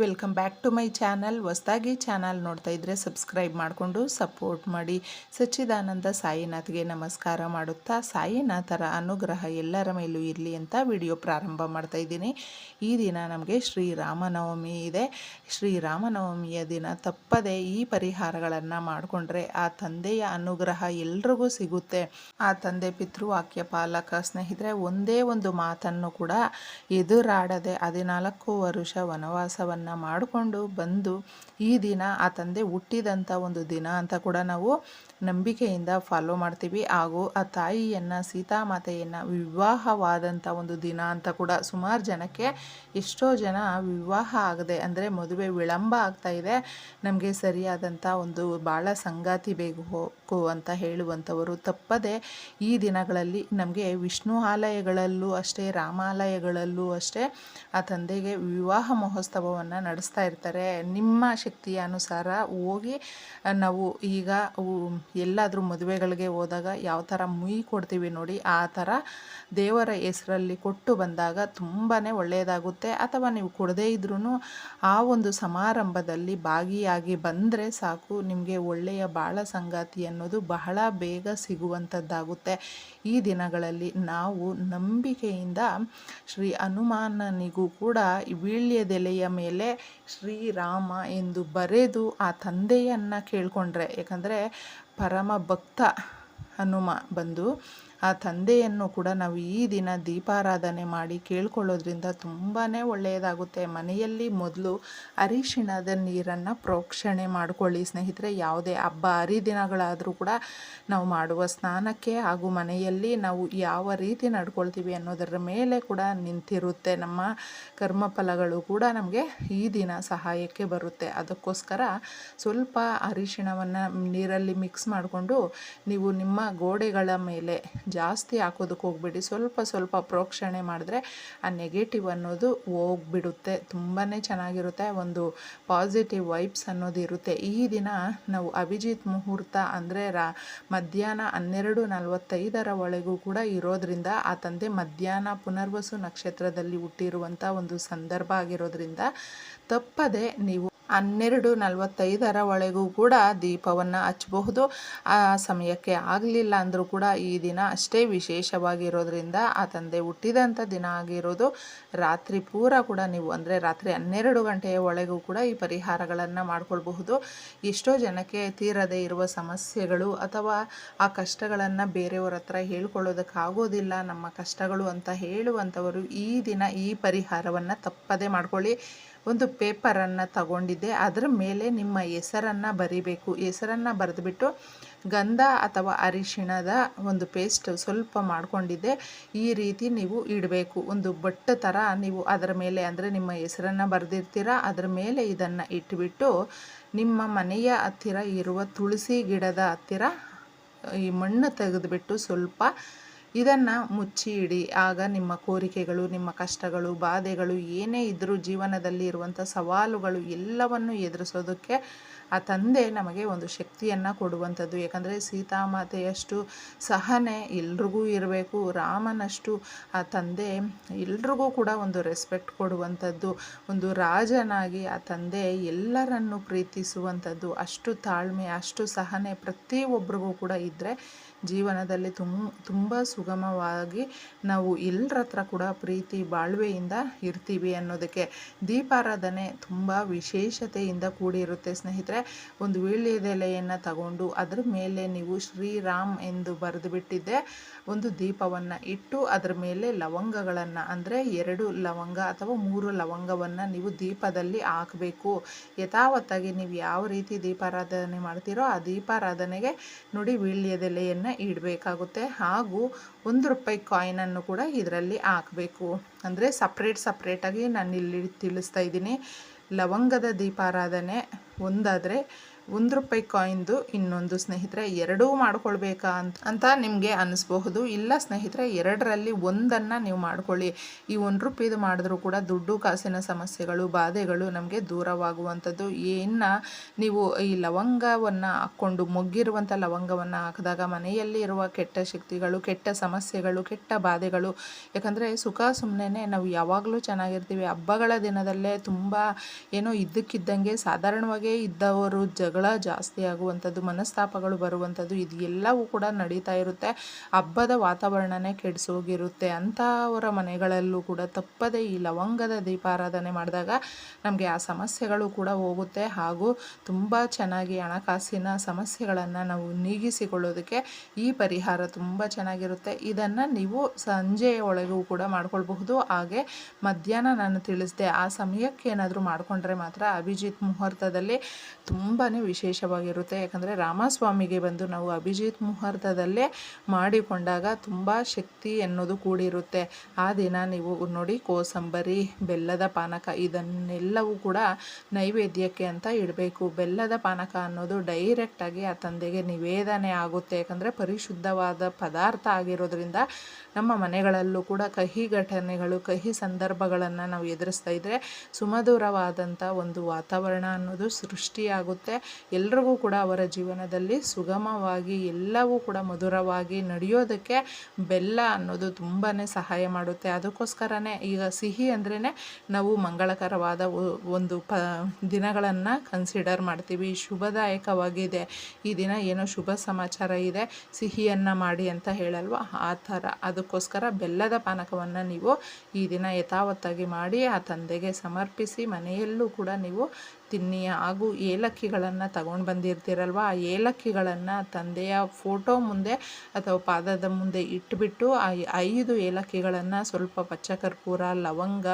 Welcome back to my channel ಹೊಸದಾಗಿ channel ನೋಡ್ತಾ ಇದ್ದರೆ ಸಬ್ಸ್ಕ್ರೈಬ್ ಮಾಡಿಕೊಂಡು ಸಪೋರ್ಟ್ ಮಾಡಿ. ಸಚ್ಚಿದಾನಂದ ಸಾಯಿನಾಥ್ಗೆ ನಮಸ್ಕಾರ ಮಾಡುತ್ತಾ ಸಾಯಿನಾಥರ ಅನುಗ್ರಹ ಎಲ್ಲರ ಮೇಲೂ ಇರಲಿ ಅಂತ ವಿಡಿಯೋ ಪ್ರಾರಂಭ ಮಾಡ್ತಾ ಇದ್ದೀನಿ. ಈ ದಿನ ನಮಗೆ ಶ್ರೀರಾಮನವಮಿ ಇದೆ. ಶ್ರೀರಾಮನವಮಿಯ ದಿನ ತಪ್ಪದೆ ಈ ಪರಿಹಾರಗಳನ್ನು ಮಾಡಿಕೊಂಡ್ರೆ ಆ ತಂದೆಯ ಅನುಗ್ರಹ ಎಲ್ರಿಗೂ ಸಿಗುತ್ತೆ. ಆ ತಂದೆ ಪಿತೃವಾಕ್ಯ ಪಾಲಕ ಸ್ನೇಹಿತರೆ, ಒಂದೇ ಒಂದು ಮಾತನ್ನು ಕೂಡ ಎದುರಾಡದೆ ಹದಿನಾಲ್ಕು ವರುಷ ವನವಾಸವನ್ನು ಮಾಡಿಕೊಂಡು ಬಂದು ಈ ದಿನ ಆ ತಂದೆ ಹುಟ್ಟಿದಂಥ ಒಂದು ದಿನ ಅಂತ ಕೂಡ ನಾವು ನಂಬಿಕೆಯಿಂದ ಫಾಲೋ ಮಾಡ್ತೀವಿ. ಹಾಗೂ ಆ ತಾಯಿಯನ್ನು, ಸೀತಾಮಾತೆಯನ್ನು ವಿವಾಹವಾದಂಥ ಒಂದು ದಿನ ಅಂತ ಕೂಡ ಸುಮಾರು ಜನಕ್ಕೆ ಎಷ್ಟೋ ಜನ ವಿವಾಹ ಆಗದೆ ಅಂದರೆ ಮದುವೆ ವಿಳಂಬ ಆಗ್ತಾ ಇದೆ. ನಮಗೆ ಸರಿಯಾದಂಥ ಒಂದು ಭಾಳ ಸಂಗಾತಿ ಬೇಕು ಅಂತ ಹೇಳುವಂಥವರು ತಪ್ಪದೆ ಈ ದಿನಗಳಲ್ಲಿ ನಮಗೆ ವಿಷ್ಣು ಆಲಯಗಳಲ್ಲೂ ಅಷ್ಟೇ ರಾಮಾಲಯಗಳಲ್ಲೂ ಅಷ್ಟೇ ಆ ತಂದೆಗೆ ವಿವಾಹ ಮಹೋತ್ಸವವನ್ನು ನಡೆಸ್ತಾ ಇರ್ತಾರೆ. ನಿಮ್ಮ ಶಕ್ತಿಯ ಅನುಸಾರ ಹೋಗಿ ನಾವು ಈಗ ಎಲ್ಲಾದರೂ ಮದುವೆಗಳಿಗೆ ಹೋದಾಗ ಯಾವ ಥರ ಮುಯಿ ಕೊಡ್ತೀವಿ ನೋಡಿ, ಆ ಥರ ದೇವರ ಹೆಸರಲ್ಲಿ ಕೊಟ್ಟು ಬಂದಾಗ ತುಂಬಾ ಒಳ್ಳೆಯದಾಗುತ್ತೆ. ಅಥವಾ ನೀವು ಕೊಡದೇ ಇದ್ರೂ ಆ ಒಂದು ಸಮಾರಂಭದಲ್ಲಿ ಭಾಗಿಯಾಗಿ ಬಂದರೆ ಸಾಕು, ನಿಮಗೆ ಒಳ್ಳೆಯ ಬಾಳ ಸಂಗಾತಿ ಅನ್ನೋದು ಬಹಳ ಬೇಗ ಸಿಗುವಂಥದ್ದಾಗುತ್ತೆ. ಈ ದಿನಗಳಲ್ಲಿ ನಾವು ನಂಬಿಕೆಯಿಂದ ಶ್ರೀ ಹನುಮಾನನಿಗೂ ಕೂಡ ವೀಳ್ಯದೆಲೆಯ ಮೇಲೆ ಶ್ರೀರಾಮ ಎಂದು ಬರೆದು ಆ ತಂದೆಯನ್ನು ಕೇಳಿಕೊಂಡ್ರೆ. ಯಾಕಂದರೆ ಪರಮ ಭಕ್ತ ಹನುಮ ಬಂದು ಆ ತಂದೆಯನ್ನು ಕೂಡ ನಾವು ಈ ದಿನ ದೀಪಾರಾಧನೆ ಮಾಡಿ ಕೇಳ್ಕೊಳ್ಳೋದ್ರಿಂದ ತುಂಬಾ ಒಳ್ಳೆಯದಾಗುತ್ತೆ. ಮನೆಯಲ್ಲಿ ಮೊದಲು ಅರಿಶಿಣದ ನೀರನ್ನು ಪ್ರೋಕ್ಷಣೆ ಮಾಡಿಕೊಳ್ಳಿ. ಸ್ನೇಹಿತರೆ, ಯಾವುದೇ ಹಬ್ಬ, ಹರಿದಿನಗಳಾದರೂ ಕೂಡ ನಾವು ಮಾಡುವ ಸ್ನಾನಕ್ಕೆ ಹಾಗೂ ಮನೆಯಲ್ಲಿ ನಾವು ಯಾವ ರೀತಿ ನಡ್ಕೊಳ್ತೀವಿ ಅನ್ನೋದರ ಮೇಲೆ ಕೂಡ ನಿಂತಿರುತ್ತೆ. ನಮ್ಮ ಕರ್ಮಫಲಗಳು ಕೂಡ ನಮಗೆ ಈ ದಿನ ಸಹಾಯಕ್ಕೆ ಬರುತ್ತೆ. ಅದಕ್ಕೋಸ್ಕರ ಸ್ವಲ್ಪ ಅರಿಶಿಣವನ್ನು ನೀರಲ್ಲಿ ಮಿಕ್ಸ್ ಮಾಡಿಕೊಂಡು ನೀವು ನಿಮ್ಮ ಗೋಡೆಗಳ ಮೇಲೆ ಜಾಸ್ತಿ ಹಾಕೋದಕ್ಕೆ ಹೋಗ್ಬೇಡಿ. ಸ್ವಲ್ಪ ಸ್ವಲ್ಪ ಪ್ರೋಕ್ಷಣೆ ಮಾಡಿದ್ರೆ ಆ ನೆಗೆಟಿವ್ ಅನ್ನೋದು ಹೋಗ್ಬಿಡುತ್ತೆ. ತುಂಬಾ ಚೆನ್ನಾಗಿರುತ್ತೆ. ಒಂದು ಪಾಸಿಟಿವ್ ವೈಬ್ಸ್ ಅನ್ನೋದು ಇರುತ್ತೆ. ಈ ದಿನ ನಾವು ಅಭಿಜಿತ್ ಮುಹೂರ್ತ ಅಂದರೆ ರಾ, ಮಧ್ಯಾಹ್ನ ಹನ್ನೆರಡು ನಲವತ್ತೈದರ ಒಳಗೂ ಕೂಡ ಇರೋದ್ರಿಂದ ಆ ತಂದೆ ಮಧ್ಯಾಹ್ನ ಪುನರ್ವಸು ನಕ್ಷತ್ರದಲ್ಲಿ ಹುಟ್ಟಿರುವಂಥ ಒಂದು ಸಂದರ್ಭ ಆಗಿರೋದ್ರಿಂದ ತಪ್ಪದೆ ನೀವು ಹನ್ನೆರಡು ನಲವತ್ತೈದರ ಒಳಗೂ ಕೂಡ ದೀಪವನ್ನು ಹಚ್ಚಬಹುದು. ಆ ಸಮಯಕ್ಕೆ ಆಗಲಿಲ್ಲ ಅಂದರೂ ಕೂಡ ಈ ದಿನ ಅಷ್ಟೇ ವಿಶೇಷವಾಗಿರೋದ್ರಿಂದ ಆ ತಂದೆ ಹುಟ್ಟಿದಂಥ ದಿನ ಆಗಿರೋದು. ರಾತ್ರಿ ಪೂರ ಕೂಡ ನೀವು ಅಂದರೆ ರಾತ್ರಿ ಹನ್ನೆರಡು ಗಂಟೆಯ ಒಳಗೂ ಕೂಡ ಈ ಪರಿಹಾರಗಳನ್ನು ಮಾಡಿಕೊಳ್ಬಹುದು. ಎಷ್ಟೋ ಜನಕ್ಕೆ ತೀರದೇ ಇರುವ ಸಮಸ್ಯೆಗಳು ಅಥವಾ ಆ ಕಷ್ಟಗಳನ್ನು ಬೇರೆಯವರ ಹತ್ರ ಹೇಳ್ಕೊಳ್ಳೋದಕ್ಕಾಗೋದಿಲ್ಲ. ನಮ್ಮ ಕಷ್ಟಗಳು ಅಂತ ಹೇಳುವಂಥವರು ಈ ದಿನ ಈ ಪರಿಹಾರವನ್ನು ತಪ್ಪದೇ ಮಾಡ್ಕೊಳ್ಳಿ. ಒಂದು ಪೇಪರನ್ನು ತಗೊಂಡಿದ್ದೆ. ಅದರ ಮೇಲೆ ನಿಮ್ಮ ಹೆಸರನ್ನು ಬರಿಬೇಕು. ಹೆಸರನ್ನು ಬರೆದುಬಿಟ್ಟು ಗಂಧ ಅಥವಾ ಅರಿಶಿಣದ ಒಂದು ಪೇಸ್ಟ್ ಸ್ವಲ್ಪ ಮಾಡಿಕೊಂಡಿದ್ದೆ. ಈ ರೀತಿ ನೀವು ಇಡಬೇಕು. ಒಂದು ಬಟ್ಟೆ ಥರ ನೀವು ಅದರ ಮೇಲೆ ಅಂದರೆ ನಿಮ್ಮ ಹೆಸರನ್ನು ಬರೆದಿರ್ತೀರ? ಅದರ ಮೇಲೆ ಇದನ್ನು ಇಟ್ಬಿಟ್ಟು ನಿಮ್ಮ ಮನೆಯ ಹತ್ತಿರ ಇರುವ ತುಳಸಿ ಗಿಡದ ಹತ್ತಿರ ಈ ಮಣ್ಣು ತೆಗೆದುಬಿಟ್ಟು ಸ್ವಲ್ಪ ಇದನ್ನು ಮುಚ್ಚಿ ಇಡಿ ಆಗ ನಿಮ್ಮ ಕೋರಿಕೆಗಳು, ನಿಮ್ಮ ಕಷ್ಟಗಳು, ಬಾಧೆಗಳು ಏನೇ ಇದ್ದರೂ ಜೀವನದಲ್ಲಿ ಇರುವಂಥ ಸವಾಲುಗಳು ಎಲ್ಲವನ್ನು ಎದುರಿಸೋದಕ್ಕೆ ಆ ತಂದೆ ನಮಗೆ ಒಂದು ಶಕ್ತಿಯನ್ನು ಕೊಡುವಂಥದ್ದು. ಯಾಕಂದರೆ ಸೀತಾಮಾತೆಯಷ್ಟು ಸಹನೆ ಎಲ್ರಿಗೂ ಇರಬೇಕು, ರಾಮನಷ್ಟು ಆ ತಂದೆ ಎಲ್ರಿಗೂ ಕೂಡ ಒಂದು ರೆಸ್ಪೆಕ್ಟ್ ಕೊಡುವಂಥದ್ದು, ಒಂದು ರಾಜನಾಗಿ ಆ ತಂದೆ ಎಲ್ಲರನ್ನು ಪ್ರೀತಿಸುವಂಥದ್ದು. ಅಷ್ಟು ತಾಳ್ಮೆ, ಅಷ್ಟು ಸಹನೆ ಪ್ರತಿಯೊಬ್ಬರಿಗೂ ಕೂಡ ಇದ್ದರೆ ಜೀವನದಲ್ಲಿ ತುಂ ತುಂಬ ಸುಗಮವಾಗಿ ನಾವು ಎಲ್ಲರ ಹತ್ರ ಕೂಡ ಪ್ರೀತಿ ಬಾಳ್ವೆಯಿಂದ ಇರ್ತೀವಿ ಅನ್ನೋದಕ್ಕೆ ದೀಪಾರಾಧನೆ ತುಂಬ ವಿಶೇಷತೆಯಿಂದ ಕೂಡಿರುತ್ತೆ. ಸ್ನೇಹಿತರೆ, ಒಂದು ವೀಳ್ಯದೆಲೆಯನ್ನು ತಗೊಂಡು ಅದರ ಮೇಲೆ ನೀವು ಶ್ರೀರಾಮ್ ಎಂದು ಬರೆದು ಬಿಟ್ಟಿದ್ದೆ ಒಂದು ದೀಪವನ್ನು ಇಟ್ಟು ಅದರ ಮೇಲೆ ಲವಂಗಗಳನ್ನು, ಅಂದರೆ ಎರಡು ಲವಂಗ ಅಥವಾ ಮೂರು ಲವಂಗವನ್ನು ನೀವು ದೀಪದಲ್ಲಿ ಹಾಕಬೇಕು. ಯಥಾವತ್ತಾಗಿ ನೀವು ಯಾವ ರೀತಿ ದೀಪಾರಾಧನೆ ಮಾಡ್ತೀರೋ ಆ ದೀಪಾರಾಧನೆಗೆ ನೋಡಿ ವೀಳ್ಯದೆಲೆಯನ್ನು ಇಡಬೇಕಾಗುತ್ತೆ. ಹಾಗೂ ಒಂದು ರೂಪಾಯಿ ಕಾಯಿನನ್ನು ಕೂಡ ಇದರಲ್ಲಿ ಹಾಕಬೇಕು. ಅಂದರೆ ಸಪ್ರೇಟ್ ಸಪ್ರೇಟಾಗಿ ನಾನು ಇಲ್ಲಿ ತಿಳಿಸ್ತಾ ಇದ್ದೀನಿ. ಲವಂಗದ ದೀಪಾರಾಧನೆ ಒಂದಾದರೆ ಒಂದು ರೂಪಾಯಿ ಕಾಯಿಂದು ಇನ್ನೊಂದು ಸ್ನೇಹಿತರೆ ಎರಡೂ ಮಾಡ್ಕೊಳ್ಬೇಕಾ ಅಂತ ಅಂತ ನಿಮಗೆ ಅನಿಸ್ಬಹುದು. ಇಲ್ಲ ಸ್ನೇಹಿತರೆ, ಎರಡರಲ್ಲಿ ಒಂದನ್ನು ನೀವು ಮಾಡ್ಕೊಳ್ಳಿ. ಈ ಒಂದು ರೂಪಾಯಿದು ಮಾಡಿದ್ರೂ ಕೂಡ ದುಡ್ಡು, ಕಾಸಿನ ಸಮಸ್ಯೆಗಳು, ಬಾಧೆಗಳು ನಮಗೆ ದೂರವಾಗುವಂಥದ್ದು. ಏನು ನೀವು ಈ ಲವಂಗವನ್ನು ಹಾಕ್ಕೊಂಡು, ಮೊಗ್ಗಿರುವಂಥ ಲವಂಗವನ್ನು ಹಾಕಿದಾಗ ಮನೆಯಲ್ಲಿ ಇರುವ ಕೆಟ್ಟ ಶಕ್ತಿಗಳು, ಕೆಟ್ಟ ಸಮಸ್ಯೆಗಳು, ಕೆಟ್ಟ ಬಾಧೆಗಳು, ಯಾಕಂದರೆ ಸುಖ ಸುಮ್ಮನೆ ನಾವು ಯಾವಾಗಲೂ ಚೆನ್ನಾಗಿರ್ತೀವಿ. ಹಬ್ಬಗಳ ದಿನದಲ್ಲೇ ತುಂಬ ಏನೋ ಇದ್ದಕ್ಕಿದ್ದಂಗೆ ಸಾಧಾರಣವಾಗೇ ಇದ್ದವರು ಜಗಳ ಜಾಸ್ತಿ ಆಗುವಂಥದ್ದು, ಮನಸ್ತಾಪಗಳು ಬರುವಂಥದ್ದು ಇದು ಎಲ್ಲವೂ ಕೂಡ ನಡೀತಾ ಇರುತ್ತೆ. ಹಬ್ಬದ ವಾತಾವರಣನೇ ಕೆಡಿಸೋಗಿರುತ್ತೆ. ಅಂಥವರ ಮನೆಗಳಲ್ಲೂ ಕೂಡ ತಪ್ಪದೆ ಈ ಲವಂಗದ ದೀಪಾರಾಧನೆ ಮಾಡಿದಾಗ ನಮಗೆ ಆ ಸಮಸ್ಯೆಗಳು ಕೂಡ ಹೋಗುತ್ತೆ. ಹಾಗೂ ತುಂಬ ಚೆನ್ನಾಗಿ ಹಣಕಾಸಿನ ಸಮಸ್ಯೆಗಳನ್ನು ನಾವು ನೀಗಿಸಿಕೊಳ್ಳೋದಕ್ಕೆ ಈ ಪರಿಹಾರ ತುಂಬ ಚೆನ್ನಾಗಿರುತ್ತೆ. ಇದನ್ನು ನೀವು ಸಂಜೆಯ ಒಳಗೂ ಕೂಡ ಮಾಡ್ಕೊಳ್ಬಹುದು. ಹಾಗೆ ಮಧ್ಯಾಹ್ನ ನಾನು ತಿಳಿಸಿದೆ, ಆ ಸಮಯಕ್ಕೆ ಏನಾದರೂ ಮಾಡಿಕೊಂಡ್ರೆ ಮಾತ್ರ ಅಭಿಜಿತ್ ಮುಹೂರ್ತದಲ್ಲಿ ತುಂಬಾ ವಿಶೇಷವಾಗಿರುತ್ತೆ. ಯಾಕಂದರೆ ರಾಮಸ್ವಾಮಿಗೆ ಬಂದು ನಾವು ಅಭಿಜಿತ್ ಮುಹೂರ್ತದಲ್ಲೇ ಮಾಡಿಕೊಂಡಾಗ ತುಂಬ ಶಕ್ತಿ ಅನ್ನೋದು ಕೂಡಿರುತ್ತೆ. ಆ ದಿನ ನೀವು ನೋಡಿ ಕೋಸಂಬರಿ, ಬೆಲ್ಲದ ಪಾನಕ ಇದನ್ನೆಲ್ಲವೂ ಕೂಡ ನೈವೇದ್ಯಕ್ಕೆ ಅಂತ ಇಡಬೇಕು. ಬೆಲ್ಲದ ಪಾನಕ ಅನ್ನೋದು ಡೈರೆಕ್ಟಾಗಿ ಆ ತಂದೆಗೆ ನಿವೇದನೆ ಆಗುತ್ತೆ. ಯಾಕಂದರೆ ಪರಿಶುದ್ಧವಾದ ಪದಾರ್ಥ ಆಗಿರೋದ್ರಿಂದ ನಮ್ಮ ಮನೆಗಳಲ್ಲೂ ಕೂಡ ಕಹಿ ಘಟನೆಗಳು, ಕಹಿ ಸಂದರ್ಭಗಳನ್ನು ನಾವು ಎದುರಿಸ್ತಾ ಇದ್ದರೆ ಸುಮಧುರವಾದಂಥ ಒಂದು ವಾತಾವರಣ ಅನ್ನೋದು ಸೃಷ್ಟಿಯಾಗುತ್ತೆ. ಎಲ್ರಿಗೂ ಕೂಡ ಅವರ ಜೀವನದಲ್ಲಿ ಸುಗಮವಾಗಿ, ಎಲ್ಲವೂ ಕೂಡ ಮಧುರವಾಗಿ ನಡೆಯೋದಕ್ಕೆ ಬೆಲ್ಲ ಅನ್ನೋದು ತುಂಬಾ ಸಹಾಯ ಮಾಡುತ್ತೆ. ಅದಕ್ಕೋಸ್ಕರನೇ ಈಗ ಸಿಹಿ ಅಂದ್ರೇ ನಾವು ಮಂಗಳಕರವಾದ ಒಂದು ಪ, ದಿನಗಳನ್ನು ಕನ್ಸಿಡರ್ ಮಾಡ್ತೀವಿ. ಶುಭದಾಯಕವಾಗಿದೆ. ಈ ದಿನ ಏನೋ ಶುಭ ಸಮಾಚಾರ ಇದೆ, ಸಿಹಿಯನ್ನು ಮಾಡಿ ಅಂತ ಹೇಳಲ್ವ? ಆ ಥರ. ಅದಕ್ಕೋಸ್ಕರ ಬೆಲ್ಲದ ಪಾನಕವನ್ನು ನೀವು ಈ ದಿನ ಯಥಾವತ್ತಾಗಿ ಮಾಡಿ, ಆ ತಂದೆಗೆ ಸಮರ್ಪಿಸಿ, ಮನೆಯಲ್ಲೂ ಕೂಡ ನೀವು ತಿನ್ನಿ ಹಾಗೂ ಏಲಕ್ಕಿಗಳನ್ನು ತಗೊಂಡು ಬಂದಿರ್ತೀರಲ್ವ? ಆ ಏಲಕ್ಕಿಗಳನ್ನು ತಂದೆಯ ಫೋಟೋ ಮುಂದೆ ಅಥವಾ ಪಾದದ ಮುಂದೆ ಇಟ್ಬಿಟ್ಟು ಆ ಐದು ಏಲಕ್ಕಿಗಳನ್ನು ಸ್ವಲ್ಪ ಪಚ್ಚಕರ್ಪೂರ, ಲವಂಗ,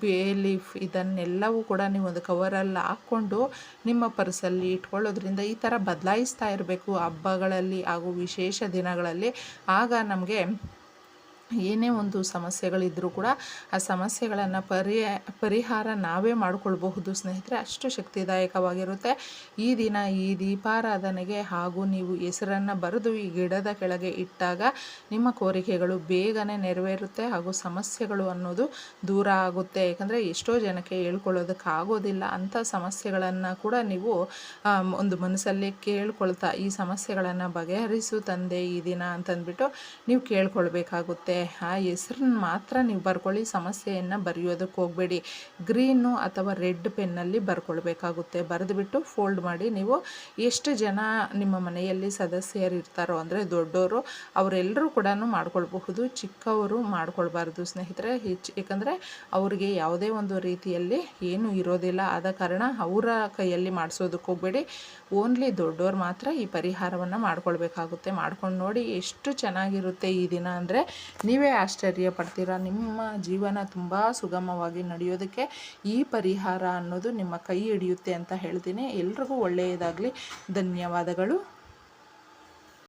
ಬೇ ಲೀಫ್ ಇದನ್ನೆಲ್ಲವೂ ಕೂಡ ನೀವು ಒಂದು ಕವರಲ್ಲಿ ಹಾಕ್ಕೊಂಡು ನಿಮ್ಮ ಪರ್ಸಲ್ಲಿ ಇಟ್ಕೊಳ್ಳೋದ್ರಿಂದ ಈ ಥರ ಬದಲಾಯಿಸ್ತಾ ಇರಬೇಕು ಹಬ್ಬಗಳಲ್ಲಿ ಹಾಗೂ ವಿಶೇಷ ದಿನಗಳಲ್ಲಿ. ಆಗ ನಮಗೆ ಏನೇ ಒಂದು ಸಮಸ್ಯೆಗಳಿದ್ದರೂ ಕೂಡ ಆ ಸಮಸ್ಯೆಗಳನ್ನು ಪರಿಹ ಪರಿಹಾರ ನಾವೇ ಮಾಡಿಕೊಳ್ಬಹುದು ಸ್ನೇಹಿತರೆ. ಅಷ್ಟು ಶಕ್ತಿದಾಯಕವಾಗಿರುತ್ತೆ. ಈ ದಿನ ಈ ದೀಪಾರಾಧನೆಗೆ ಹಾಗೂ ನೀವು ಹೆಸರನ್ನು ಬರೆದು ಈ ಗಿಡದ ಕೆಳಗೆ ಇಟ್ಟಾಗ ನಿಮ್ಮ ಕೋರಿಕೆಗಳು ಬೇಗನೆ ನೆರವೇರುತ್ತೆ ಹಾಗೂ ಸಮಸ್ಯೆಗಳು ಅನ್ನೋದು ದೂರ ಆಗುತ್ತೆ. ಯಾಕಂದರೆ ಎಷ್ಟೋ ಜನಕ್ಕೆ ಹೇಳ್ಕೊಳ್ಳೋದಕ್ಕಾಗೋದಿಲ್ಲ ಅಂಥ ಸಮಸ್ಯೆಗಳನ್ನು ಕೂಡ ನೀವು ಒಂದು ಮನಸ್ಸಲ್ಲಿ ಕೇಳ್ಕೊಳ್ತಾ ಈ ಸಮಸ್ಯೆಗಳನ್ನು ಬಗೆಹರಿಸು ತಂದೆ ಈ ದಿನ ಅಂತಂದ್ಬಿಟ್ಟು ನೀವು ಕೇಳ್ಕೊಳ್ಬೇಕಾಗುತ್ತೆ. ಆ ಹೆಸ್ರನ್ನ ಮಾತ್ರ ನೀವು ಬರ್ಕೊಳ್ಳಿ, ಸಮಸ್ಯೆಯನ್ನು ಬರೆಯೋದಕ್ಕೆ ಹೋಗಬೇಡಿ. ಗ್ರೀನು ಅಥವಾ ರೆಡ್ ಪೆನ್ನಲ್ಲಿ ಬರ್ಕೊಳ್ಬೇಕಾಗುತ್ತೆ. ಬರೆದುಬಿಟ್ಟು ಫೋಲ್ಡ್ ಮಾಡಿ ನೀವು ಎಷ್ಟು ಜನ ನಿಮ್ಮ ಮನೆಯಲ್ಲಿ ಸದಸ್ಯರು ಇರ್ತಾರೋ ಅಂದರೆ ದೊಡ್ಡವರು ಅವರೆಲ್ಲರೂ ಕೂಡ ಮಾಡ್ಕೊಳ್ಬಹುದು. ಚಿಕ್ಕವರು ಮಾಡ್ಕೊಳ್ಬಾರ್ದು ಸ್ನೇಹಿತರೆ. ಹೆಚ್ಚು ಏಕೆಂದರೆ ಅವರಿಗೆ ಯಾವುದೇ ಒಂದು ರೀತಿಯಲ್ಲಿ ಏನು ಇರೋದಿಲ್ಲ. ಆದ ಕಾರಣ ಅವರ ಕೈಯಲ್ಲಿ ಮಾಡಿಸೋದಕ್ಕೆ ಹೋಗಬೇಡಿ. ಓನ್ಲಿ ದೊಡ್ಡವ್ರು ಮಾತ್ರ ಈ ಪರಿಹಾರವನ್ನು ಮಾಡ್ಕೊಳ್ಬೇಕಾಗುತ್ತೆ. ಮಾಡ್ಕೊಂಡು ನೋಡಿ ಎಷ್ಟು ಚೆನ್ನಾಗಿರುತ್ತೆ ಈ ದಿನ ಅಂದರೆ ನೀವೇ ಆಶ್ಚರ್ಯ ಪಡ್ತೀರಾ? ನಿಮ್ಮ ಜೀವನ ತುಂಬ ಸುಗಮವಾಗಿ ನಡೆಯೋದಕ್ಕೆ ಈ ಪರಿಹಾರ ಅನ್ನೋದು ನಿಮ್ಮ ಕೈ ಹಿಡಿಯುತ್ತೆ ಅಂತ ಹೇಳ್ತೀನಿ. ಎಲ್ರಿಗೂ ಒಳ್ಳೆಯದಾಗಲಿ. ಧನ್ಯವಾದಗಳು.